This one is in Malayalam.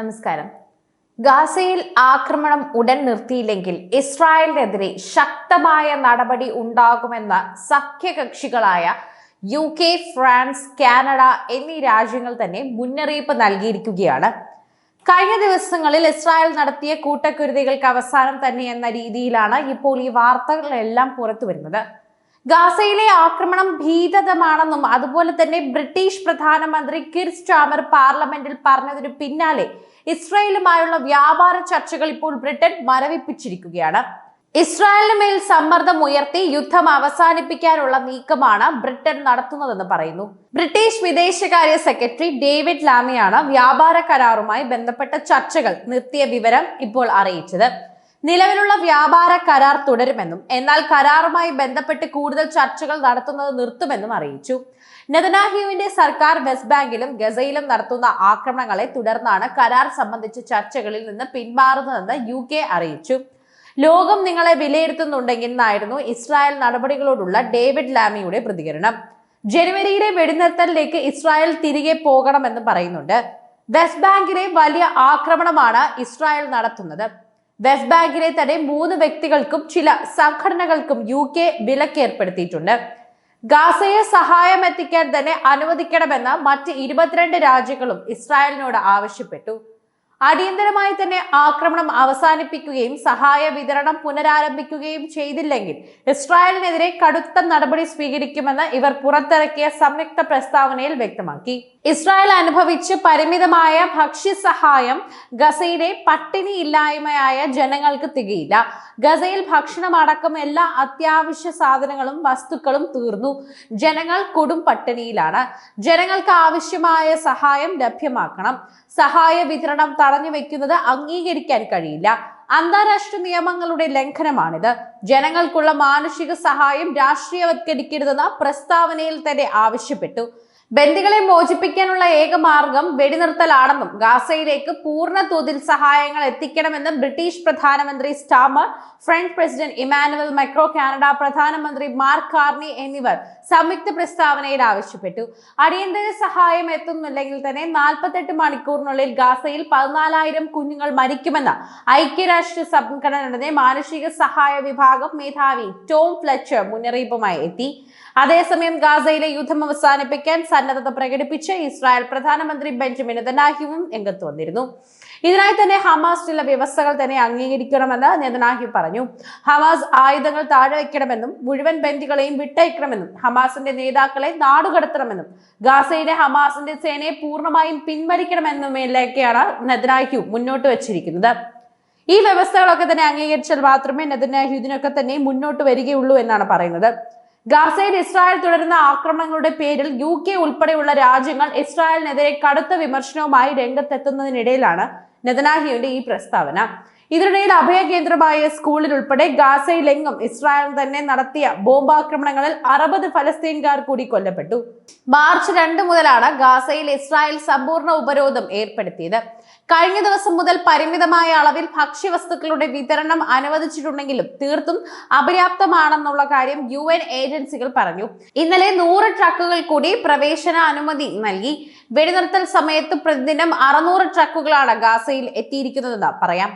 നമസ്കാരം. ഗാസയിൽ ആക്രമണം ഉടൻ നിർത്തിയില്ലെങ്കിൽ ഇസ്രായേലിനെതിരെ ശക്തമായ നടപടി ഉണ്ടാകുമെന്ന സഖ്യകക്ഷികളായ യു കെ ഫ്രാൻസ് കാനഡ എന്നീ രാജ്യങ്ങൾ തന്നെ മുന്നറിയിപ്പ് നൽകിയിരിക്കുകയാണ്. കഴിഞ്ഞ ദിവസങ്ങളിൽ ഇസ്രായേൽ നടത്തിയ കൂട്ടക്കുരുതികൾക്ക് അവസാനം തന്നെ എന്ന രീതിയിലാണ് ഇപ്പോൾ ഈ വാർത്തകളെല്ലാം പുറത്തു വരുന്നത് ഗാസയിലെ ആക്രമണം ഭീതതമാണെന്നും അതുപോലെ തന്നെ ബ്രിട്ടീഷ് പ്രധാനമന്ത്രി കിർ സ്റ്റാമർ പാർലമെന്റിൽ പറഞ്ഞതിനു പിന്നാലെ ഇസ്രായേലുമായുള്ള വ്യാപാര ചർച്ചകൾ ഇപ്പോൾ ബ്രിട്ടൻ മരവിപ്പിച്ചിരിക്കുകയാണ്. ഇസ്രായേലിന് മേൽ സമ്മർദ്ദം ഉയർത്തി യുദ്ധം അവസാനിപ്പിക്കാനുള്ള നീക്കമാണ് ബ്രിട്ടൻ നടത്തുന്നതെന്ന് പറയുന്നു. ബ്രിട്ടീഷ് വിദേശകാര്യ സെക്രട്ടറി ഡേവിഡ് ലാമിയാണ് വ്യാപാര കരാറുമായി ബന്ധപ്പെട്ട ചർച്ചകൾ നിർത്തിയ വിവരം ഇപ്പോൾ അറിയിച്ചത്. നിലവിലുള്ള വ്യാപാര കരാർ തുടരുമെന്നും എന്നാൽ കരാറുമായി ബന്ധപ്പെട്ട് കൂടുതൽ ചർച്ചകൾ നടത്തുന്നത് നിർത്തുമെന്നും അറിയിച്ചു. നെതനാഹ്യുവിന്റെ സർക്കാർ വെസ്റ്റ് ബാങ്കിലും ഗസയിലും നടത്തുന്ന ആക്രമണങ്ങളെ തുടർന്നാണ് കരാർ സംബന്ധിച്ച ചർച്ചകളിൽ നിന്ന് പിന്മാറുന്നതെന്ന് യു അറിയിച്ചു. ലോകം നിങ്ങളെ വിലയിരുത്തുന്നുണ്ടെങ്കിൽ എന്നായിരുന്നു ഇസ്രായേൽ നടപടികളോടുള്ള ഡേവിഡ് ലാമിയുടെ പ്രതികരണം. ജനുവരിയിലെ വെടിനിർത്തലിലേക്ക് ഇസ്രായേൽ തിരികെ പോകണമെന്ന് പറയുന്നുണ്ട്. വെസ്റ്റ് ബാങ്കിലെ വലിയ ആക്രമണമാണ് ഇസ്രായേൽ നടത്തുന്നത്. വെസ്റ്റ് ബാങ്കിലെ തന്നെ മൂന്ന് വ്യക്തികൾക്കും ചില സംഘടനകൾക്കും യു കെ വിലക്ക് ഏർപ്പെടുത്തിയിട്ടുണ്ട് ഗാസയെ സഹായം എത്തിക്കാൻ തന്നെ അനുവദിക്കണമെന്ന് മറ്റ് ഇരുപത്തിരണ്ട് രാജ്യങ്ങളും ഇസ്രായേലിനോട് ആവശ്യപ്പെട്ടു. അടിയന്തരമായി തന്നെ ആക്രമണം അവസാനിപ്പിക്കുകയും സഹായ വിതരണം പുനരാരംഭിക്കുകയും ചെയ്തില്ലെങ്കിൽ ഇസ്രായേലിനെതിരെ കടുത്ത നടപടി സ്വീകരിക്കുമെന്ന് ഇവർ പുറത്തിറക്കിയ സംയുക്ത പ്രസ്താവനയിൽ വ്യക്തമാക്കി. ഇസ്രായേൽ അനുഭവിച്ച് പരിമിതമായ ഭക്ഷ്യസഹായം ഗസയിലെ പട്ടിണി ഇല്ലായ്മയായ ജനങ്ങൾക്ക് തികയില്ല. ഗസയിൽ ഭക്ഷണമടക്കം എല്ലാ അത്യാവശ്യ സാധനങ്ങളും വസ്തുക്കളും തീർന്നു. ജനങ്ങൾ കൊടും പട്ടിണിയിലാണ്. ജനങ്ങൾക്ക് ആവശ്യമായ സഹായം ലഭ്യമാക്കണം. സഹായ വിതരണം തടഞ്ഞു വെക്കുന്നത് അംഗീകരിക്കാൻ കഴിയില്ല. അന്താരാഷ്ട്ര നിയമങ്ങളുടെ ലംഘനമാണിത്. ജനങ്ങൾക്കുള്ള മാനുഷിക സഹായം രാഷ്ട്രീയവത്കരിക്കരുതെന്ന് പ്രസ്താവനയിൽ തന്നെ ആവശ്യപ്പെട്ടു. ബന്ദികളെ മോചിപ്പിക്കാനുള്ള ഏക മാർഗം വെടിനിർത്തലാണെന്നും ഗാസയിലേക്ക് പൂർണ തോതിൽ സഹായങ്ങൾ എത്തിക്കണമെന്നും ബ്രിട്ടീഷ് പ്രധാനമന്ത്രി Starmer French president Emmanuel Macron Canada പ്രധാനമന്ത്രി മാർക്ക് കാർണി എന്നിവർ സംയുക്ത പ്രസ്താവനയിൽ ആവശ്യപ്പെട്ടു. അടിയന്തര സഹായം എത്തുന്നില്ലെങ്കിൽ തന്നെ നാൽപ്പത്തെട്ട് മണിക്കൂറിനുള്ളിൽ ഗാസയിൽ പതിനാലായിരം കുഞ്ഞുങ്ങൾ മരിക്കുമെന്ന് ഐക്യരാഷ്ട്ര സംഘടനയുടെ മാനുഷിക സഹായ വിഭാഗം മേധാവി ടോം ഫ്ലെച്ചർ മുന്നറിയിപ്പുമായി എത്തി. അതേസമയം ഗാസയിലെ യുദ്ധം അവസാനിപ്പിക്കാൻ സന്നദ്ധത പ്രകടിപ്പിച്ച് ഇസ്രായേൽ പ്രധാനമന്ത്രി ബെഞ്ചമിൻ നെതന്യാഹുവും രംഗത്ത് വന്നിരുന്നു. ഇതിനായി തന്നെ ഹമാസ് ചില വ്യവസ്ഥകൾ തന്നെ അംഗീകരിക്കണമെന്ന് നെതന്യാഹു പറഞ്ഞു. ഹമാസ് ആയുധങ്ങൾ താഴെ വയ്ക്കണമെന്നും മുഴുവൻ ബന്ദികളെയും വിട്ടയക്കണമെന്നും ഹമാസിന്റെ നേതാക്കളെ നാടുകടത്തണമെന്നും ഗാസയിലെ ഹമാസിന്റെ സേനയെ പൂർണമായും പിൻവലിക്കണമെന്നുമൊക്കെയാണ് നെതനാഹ്യു മുന്നോട്ട് വച്ചിരിക്കുന്നത്. ഈ വ്യവസ്ഥകളൊക്കെ തന്നെ അംഗീകരിച്ചാൽ മാത്രമേ നെതന്യാഹു ഇതിനൊക്കെ തന്നെ മുന്നോട്ട് വരികയുള്ളൂ എന്നാണ് പറയുന്നത്. ഗാസയിൽ ഇസ്രായേൽ തുടരുന്ന ആക്രമണങ്ങളുടെ പേരിൽ യു കെ ഉൾപ്പെടെയുള്ള രാജ്യങ്ങൾ ഇസ്രായേലിനെതിരെ കടുത്ത വിമർശനവുമായി രംഗത്തെത്തുന്നതിനിടയിലാണ് നെതനാഹിയുടെ ഈ പ്രസ്താവന. ഇതിനിടയിൽ അഭയകേന്ദ്രമായ സ്കൂളിൽ ഉൾപ്പെടെ ഗാസയിലെങ്ങും ഇസ്രായേൽ തന്നെ നടത്തിയ ബോംബാക്രമണങ്ങളിൽ അറുപത് ഫലസ്തീൻകാർ കൂടി കൊല്ലപ്പെട്ടു. മാർച്ച് രണ്ട് മുതലാണ് ഗാസയിൽ ഇസ്രായേൽ സമ്പൂർണ ഉപരോധം ഏർപ്പെടുത്തിയത്. കഴിഞ്ഞ ദിവസം മുതൽ പരിമിതമായ അളവിൽ ഭക്ഷ്യവസ്തുക്കളുടെ വിതരണം അനുവദിച്ചിട്ടുണ്ടെങ്കിലും തീർത്തും അപര്യാപ്തമാണെന്നുള്ള കാര്യം യു എൻ ഏജൻസികൾ പറഞ്ഞു. ഇന്നലെ നൂറ് ട്രക്കുകൾ കൂടി പ്രവേശന അനുമതി നൽകി. വെടിനിർത്തൽ സമയത്ത് പ്രതിദിനം അറുന്നൂറ് ട്രക്കുകളാണ് ഗാസയിൽ എത്തിയിരിക്കുന്നതെന്ന് പറയാം.